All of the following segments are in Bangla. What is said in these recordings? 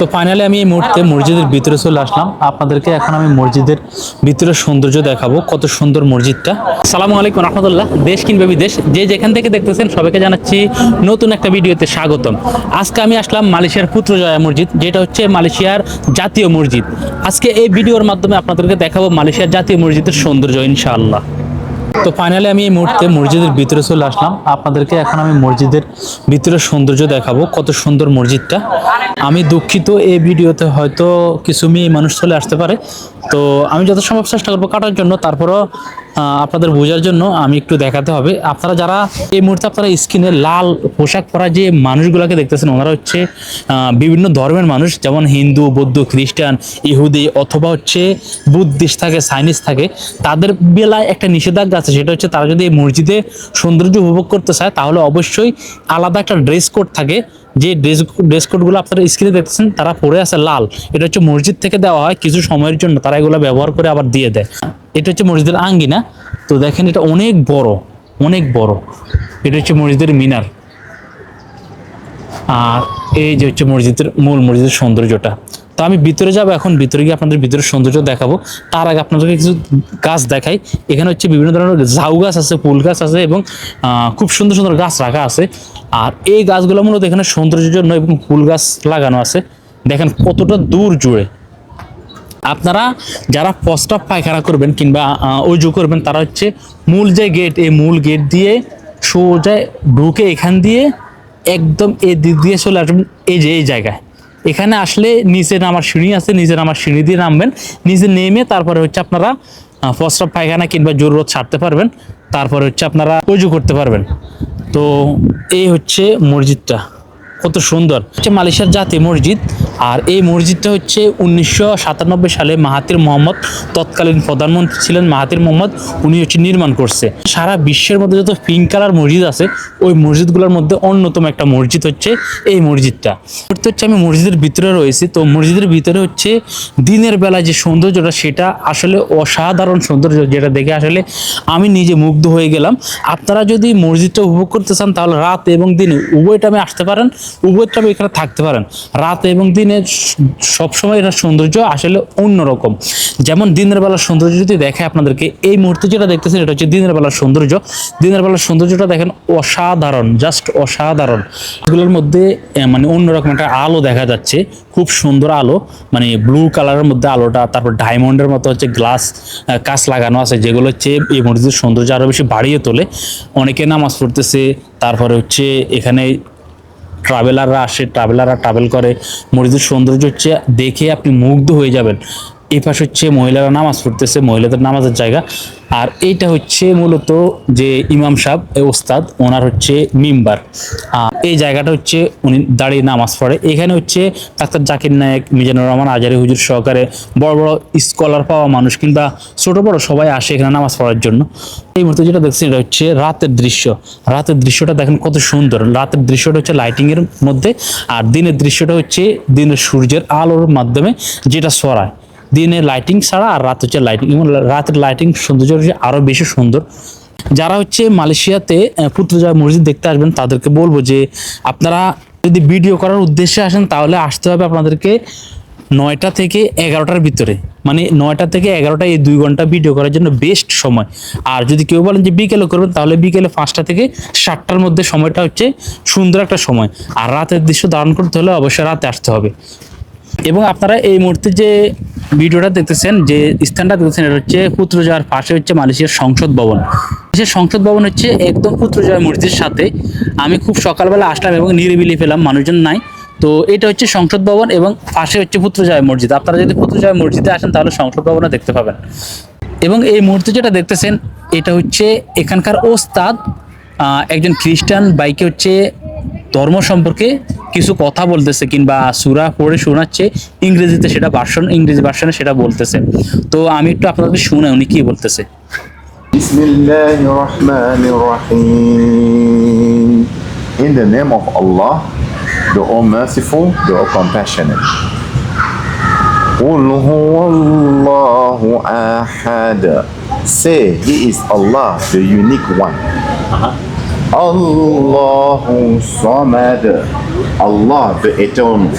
তো ফাইনালি আমি এই মুহূর্তে মসজিদের ভিতরে চলে আসলাম। আপনাদেরকে এখন আমি মসজিদের ভিতরে সৌন্দর্য দেখাবো, কত সুন্দর মসজিদটা। সালামু আলাইকুম রহমতুল্লাহ। দেশ কিংবা বিদেশ, যে যেখান থেকে দেখতেছেন সবাইকে জানাচ্ছি নতুন একটা ভিডিওতে স্বাগতম। আজকে আমি আসলাম মালয়েশিয়ার পুত্রজয়া মসজিদ, যেটা হচ্ছে মালয়েশিয়ার জাতীয় মসজিদ। আজকে এই ভিডিওর মাধ্যমে আপনাদেরকে দেখাবো মালয়েশিয়ার জাতীয় মসজিদের সৌন্দর্য, ইনশাআল্লাহ। তো ফাইনালি আমি এই মুহূর্তে মসজিদের ভিতরে চলে আসলাম। আপনাদেরকে এখন আমি মসজিদের ভিতরে সৌন্দর্য দেখাবো, কত সুন্দর মসজিদটা। আমি দুঃখিত, এই ভিডিওতে হয়তো কিছু মেয়ে মানুষ চলে আসতে পারে। তো আমি যত সম্ভব চেষ্টা করব কাটার জন্য, তারপরও আপনাদের বোঝার জন্য আমি একটু দেখাতে হবে। আপনারা যারা এই মুহূর্তে আপনারা স্ক্রিনে লাল পোশাক পরা যে মানুষগুলোকে দেখতেছেন, ওনারা হচ্ছে বিভিন্ন ধর্মের মানুষ, যেমন হিন্দু, বৌদ্ধ, খ্রিস্টান, ইহুদি অথবা হচ্ছে বুদ্ধিস্ট থাকে চাইনিজ থাকে, তাদের বেলায় একটা নিষেধাজ্ঞা আছে, সেটা হচ্ছে তারা যদি এই মসজিদে সৌন্দর্য উপভোগ করতে চায়, তাহলে অবশ্যই আলাদা একটা ড্রেস কোড থাকে যে ড্রেস ড্রেস কোডগুলো আপনারা স্ক্রিনে দেখতেছেন, তারা পরে আছে লাল। এটা হচ্ছে মসজিদ থেকে দেওয়া হয় কিছু সময়ের জন্য, তারা এগুলো ব্যবহার করে আবার দিয়ে দেয়। এটা হচ্ছে মসজিদের আঙ্গিনা। তো দেখেন এটা অনেক বড় অনেক বড়। এটা হচ্ছে মসজিদের মিনার। আর এই যে হচ্ছে মসজিদের, মূল মসজিদের সৌন্দর্যটা। তো আমি ভিতরে যাব, এখন ভিতরে গিয়ে আপনাদের ভিতরে সৌন্দর্য দেখাবো। তার আগে আপনাদেরকে কিছু গাছ দেখাই। এখানে হচ্ছে বিভিন্ন ধরনের ঝাউ গাছ আছে, ফুল গাছ আছে এবং খুব সুন্দর সুন্দর গাছ রাখা আছে। আর এই গাছগুলো মূলত এখানে সৌন্দর্যের জন্য এবং ফুল গাছ লাগানো আছে। দেখেন কতটা দূর জুড়ে। আপনারা যারা প্রস্তাব পায়খানা করবেন কিংবা অজু করবেন, তারা হচ্ছে মূল যে গেট এই মূল গেট দিয়ে সোজা ঢুকে এখান দিয়ে একদম এ দিক দিয়ে চলে আসবেন, এই যে, এই জায়গায়। এখানে আসলে নিচে নামার সিঁড়ি আছে নিচে নামার সিঁড়ি দিয়ে নামবেন। নিচে নেমে তারপরে হচ্ছে আপনারা প্রস্রাব পায়খানা কিংবা জরুরত ছাড়তে পারবেন। তারপরে হচ্ছে আপনারা উজু করতে পারবেন। তো এই হচ্ছে মসজিদটা। কত সুন্দর। হচ্ছে মালয়েশিয়ার জাতীয় মসজিদ। আর এই মসজিদটা হচ্ছে উনিশশো সাতানব্বই সালে মাহাতির মোহাম্মদ, তৎকালীন প্রধানমন্ত্রী ছিলেন মাহাতির মোহাম্মদ, উনি হচ্ছে নির্মাণ করছে। সারা বিশ্বের মধ্যে যত পিঙ্ক কালার মসজিদ আছে, ওই মসজিদগুলোর মধ্যে অন্যতম একটা মসজিদ হচ্ছে এই মসজিদটা। হচ্ছে আমি মসজিদের ভিতরে রয়েছি, তো মসজিদের ভিতরে হচ্ছে দিনের বেলা যে সৌন্দর্যটা, সেটা আসলে অসাধারণ সৌন্দর্য যেটা দেখে আসলে আমি নিজে মুগ্ধ হয়ে গেলাম। আপনারা যদি মসজিদটা উপভোগ করতে চান, তাহলে রাত এবং দিনে উভয় টাইমে আসতে পারেন উভয় টাইমে এখানে থাকতে পারেন। রাত এবং দিনে স- সবসময় এটার সৌন্দর্য আসলে অন্যরকম। যেমন দিনের বেলার সৌন্দর্য যদি দেখে আপনাদেরকে, এই মুহূর্তে যেটা দেখতেছেন এটা হচ্ছে দিনের বেলার সৌন্দর্য। দিনের বেলার সৌন্দর্যটা দেখেন অসাধারণ জাস্ট অসাধারণ। এগুলোর মধ্যে মানে অন্যরকম একটা আলো দেখা যাচ্ছে, খুব সুন্দর আলো। মানে ব্লু কালারের মধ্যে আলোটা, তারপর ডায়মন্ডের মতো হচ্ছে গ্লাস কাঁচ লাগানো আছে, যেগুলো হচ্ছে এই মসজিদের সৌন্দর্য আরও বেশি বাড়িয়ে তোলে। অনেকে নামাজ পড়তেছে, তারপরে হচ্ছে এখানে ট্রাভেলাররা আসে ট্রাভেলাররা ট্রাভেল করে। মরিদের সৌন্দর্য হচ্ছে দেখে আপনি মুগ্ধ হয়ে যাবেন। এই পাশে হচ্ছে মহিলারা নামাজ পড়তেছে, মহিলাদের নামাজের জায়গা। আর এইটা হচ্ছে মূলত যে ইমাম সাহেব ওস্তাদ, ওনার হচ্ছে মিম্বার। আর এই জায়গাটা হচ্ছে উনি দাঁড়িয়ে নামাজ পড়ে। এখানে হচ্ছে ডাক্তার জাকির নায়েক, মিজানুর রহমান, আজারি হুজুর সহকারে বড় বড় স্কলার পাওয়া মানুষ কিংবা ছোট বড় সবাই আসে এখানে নামাজ পড়ার জন্য। এই মুহূর্তে যেটা দেখছি এটা হচ্ছে রাতের দৃশ্য। রাতের দৃশ্যটা দেখেন কত সুন্দর। রাতের দৃশ্যটা হচ্ছে লাইটিংয়ের মধ্যে, আর দিনের দৃশ্যটা হচ্ছে দিনের সূর্যের আলোর মাধ্যমে যেটা সরায় দিনের লাইটিং ছাড়া আর রাত হচ্ছে লাইটিং এবং রাতের লাইটিং সৌন্দর্য হচ্ছে আরও বেশি সুন্দর। যারা হচ্ছে মালয়েশিয়াতে পুত্রজয় মসজিদ দেখতে আসবেন, তাদেরকে বলব যে আপনারা যদি ভিডিও করার উদ্দেশ্যে আসেন, তাহলে আসতে হবে আপনাদেরকে নয়টা থেকে এগারোটার ভিতরে। মানে নয়টা থেকে এগারোটা এই দুই ঘণ্টা ভিডিও করার জন্য বেস্ট সময়। আর যদি কেউ বলেন যে বিকেলে করবেন, তাহলে বিকেলে পাঁচটা থেকে সাতটার মধ্যে সময়টা হচ্ছে সুন্দর একটা সময়। আর রাতের দৃশ্য ধারণ করতে হলে অবশ্যই রাতে আসতে হবে। এবং আপনারা এই মুহূর্তে যে ভিডিওটা দেখতেছেন, যে স্থানটা দেখতেছেন, এটা হচ্ছে পুত্রজয়ার পাশে হচ্ছে মালয়েশিয়ার সংসদ ভবন। সে সংসদ ভবন হচ্ছে একদম পুত্রজয়া মসজিদের সাথে। আমি খুব সকালবেলা আসলাম এবং নিরিবিলি পেলাম, মানুষজন নাই। তো এটা হচ্ছে সংসদ ভবন এবং পাশে হচ্ছে পুত্রজয় মসজিদ। আপনারা যদি পুত্রজয় মসজিদে আসেন, তাহলে সংসদ ভবনে দেখতে পাবেন। এবং এই মুহূর্তে যেটা দেখতেছেন, এটা হচ্ছে এখানকার ওস্তাদ একজন খ্রিস্টান, বাইকে হচ্ছে ধর্ম সম্পর্কে কিছু কথা বলতেছে কিংবা সুরা পড়ে শোনাচ্ছে ইংরেজিতে সেটা ভার্সন ইংরেজি ভার্সনে সেটা বলতেছে তো আমি একটু আপনাদেরকে শুনে উনি কি বলতেছে بسم الله الرحمن الرحيم In the name of Allah, the All Merciful, the All Compassionate. قل هو الله أحد. Say, He is Allah, the unique one. Allahu Samad. Allah, the eternal.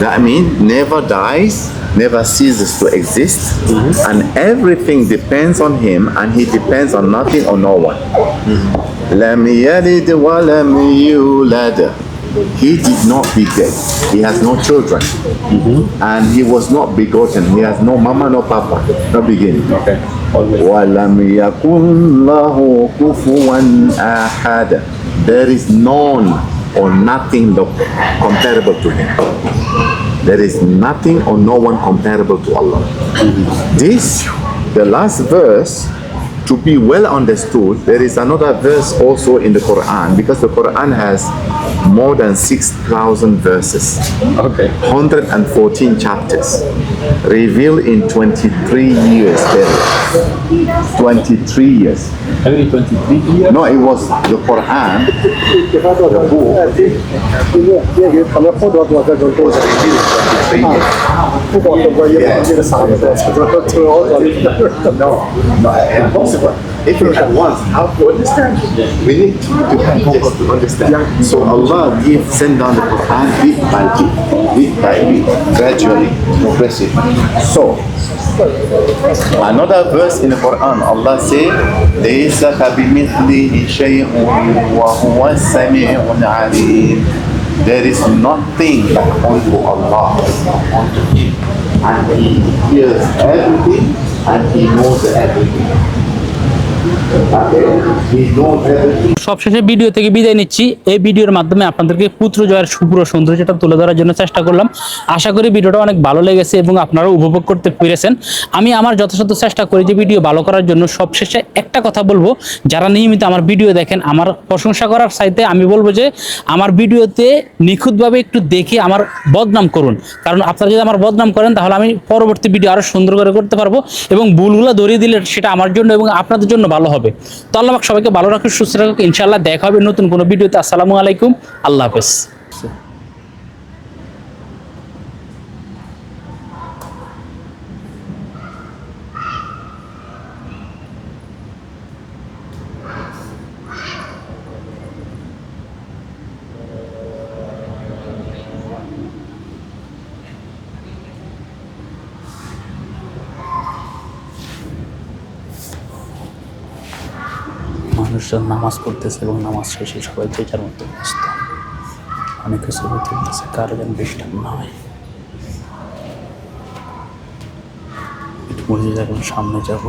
That means never dies, never ceases to exist, and everything depends on him, and he depends on nothing or no one. لم يلد ولم يولد. He did not beget. He has no children, and he was not begotten. He has no mama, no papa, no beginning. Okay. ولم يكن له كفوا أحد There is none or nothing comparable to him. There is nothing or no one comparable to Allah. This, the last verse, to be well understood, there is another verse also in the Quran because the Quran has more than 6,000 verses. Okay. 114 chapters revealed in 23 years 23 years Every 23 years. no it was the quran the book. Was revealed in 23 years no no impossible if you had once how to understand we need to to just to understand so allah give send down the quran bit by bit bit by bit gradually progressively so Another verse in the Quran, Allah say, لَيْسَ كَبِمِثْلِهِ شَيْءٌ وَهُوَ السَّمِيعُ الْعَلِيمُ There is nothing like unto Allah, unto Him. And He hears everything and He knows everything. Okay? We know everything. সবশেষে ভিডিও থেকে বিদায় নিচ্ছি। এই ভিডিওর মাধ্যমে আপনাদেরকে পুত্র জয়ের সুপুরো সৌন্দর্যটা তুলে ধরার জন্য চেষ্টা করলাম। আশা করি ভিডিওটা অনেক ভালো লেগেছে এবং আপনারা উপভোগ করতে পেরেছেন। আমি আমার যথাযথ চেষ্টা করি যে ভিডিও ভালো করার জন্য। সবশেষে একটা কথা বলব, যারা নিয়মিত আমার ভিডিও দেখেন, আমার প্রশংসা করার সাইতে আমি বলব যে, আমার ভিডিওতে নিখুঁতভাবে একটু দেখে আমার বদনাম করুন। কারণ আপনারা যদি আমার বদনাম করেন, তাহলে আমি পরবর্তী ভিডিও আরও সুন্দর করে করতে পারব এবং ভুলগুলো ধরিয়ে দিলে সেটা আমার জন্য এবং আপনাদের জন্য ভালো হবে। তো আল্লাহ সবাইকে ভালো রাখুন সুস্থ রাখুন ইনশাআল্লাহ দেখা হবে নতুন কোনো ভিডিওতে। আসসালামু আলাইকুম। আল্লাহ হাফেজ। মানুষজন নামাজ পড়তেছে এবং নামাজ শেষে সবাই যে যার মতো ব্যস্ত। অনেকে ছবি তুলতেছে কারও যেন ডিস্টার্ব না হয়। মসজিদ এখন সামনে যাব।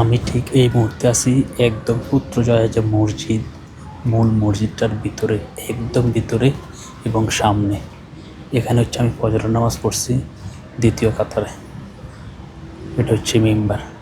আমি ঠিক এই মুহূর্তে আছি একদম পুত্রজয়ের যে মসজিদ, মূল মসজিদটার ভিতরে, একদম ভিতরে এবং সামনে। এখানে হচ্ছে আমি ফজর নামাজ পড়ছি দ্বিতীয় কাতারে। এটা হচ্ছে মেম্বার।